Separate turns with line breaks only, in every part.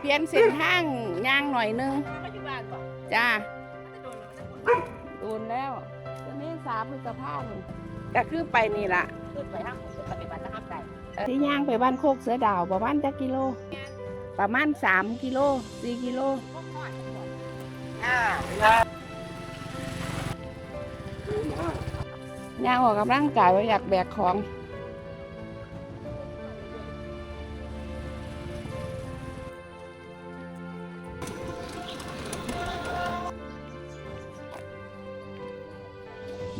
เปลี่ยนเส้นทางย่างหน่อยนึง
ไม่อยู่บ้านบอก
จ้า
จะโดนมันจะ
โดนแล้วจะเมษาพฤษภาคมก็คือไปนี่ล่ะ
ขึ้นไปห้างปฏิบัติห้ามใจ
ที่ย่างไปบ้านโคกเสือดาวประมาณจักกิโล ประมาณสามกิโลสี่กิโล
พวกพ่อ
ย่างออกกำลังกายว่าอยากแบกของ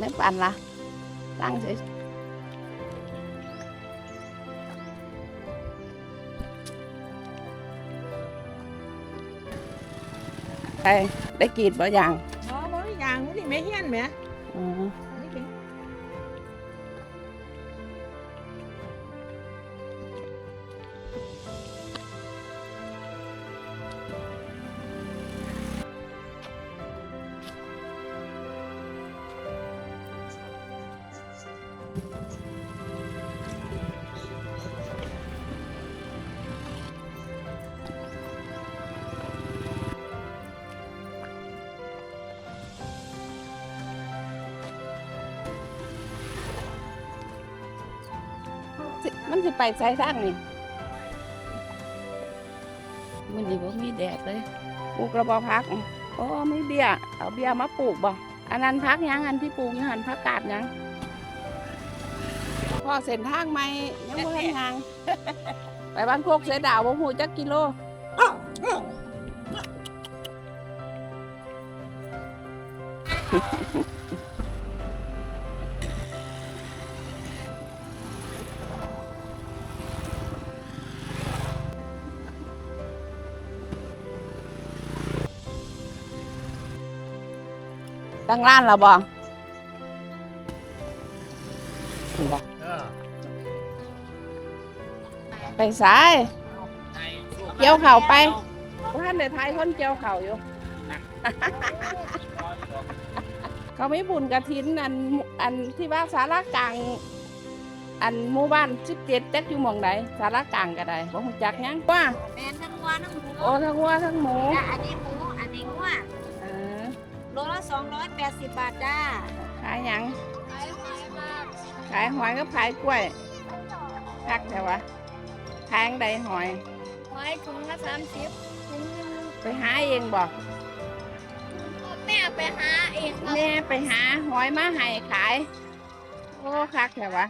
ไม่ปั่นละตั้งเฉยไปได้กรีดบ่อย่าง
อ๋อบ่มีอย่างนี่ไม่เฮี้ยนไหม
อ๋อ สิมันสิไปใช้ทางนี่มันดีว่ามีแดดเลยปลูกระบอพักโอ้ไม่เบี้ยเอาเบี้ยมาปลูกบ่อันนั้นพักหยังอันที่ปลูกอยังหันพักกาดหยังพอเส้นทางไหมยังบ่ทันยางไปบ้านโคกเสือดาวบ่ฮู้จักกิโล ตั้งร้านแล้วบ่เห็นบ่ไปสายเกี่ยวเข่าไปท่านในไทยคนเกี่ยวเข่าอยู่ เขาไม่บุญกระถินอันอันที่ว่าสารกลางอันหมู่บ้านสิบเจ็ดจักอยู่หมองใดสารกลางก็ได้บ่ฮู้จักหยังว่า
แมนทั้งวัวทั้งหมู
โอ้ทั้งวัวทั้งหมู
จ้ะอันนี้หมู แปดสิบบาทจ้า
ขายหยัง
ขายหอยมาก
ขายหอยก็ขายกล้วยคักแต่ว่าขายจั่งใดหอย
หอยถุงละสามสิบถุงหนึง
ไปหาเองบอก
แม่ไปหาเองครับ
แม่ไปหาหอยมาให้ขาย โอ้คักแต่ว่า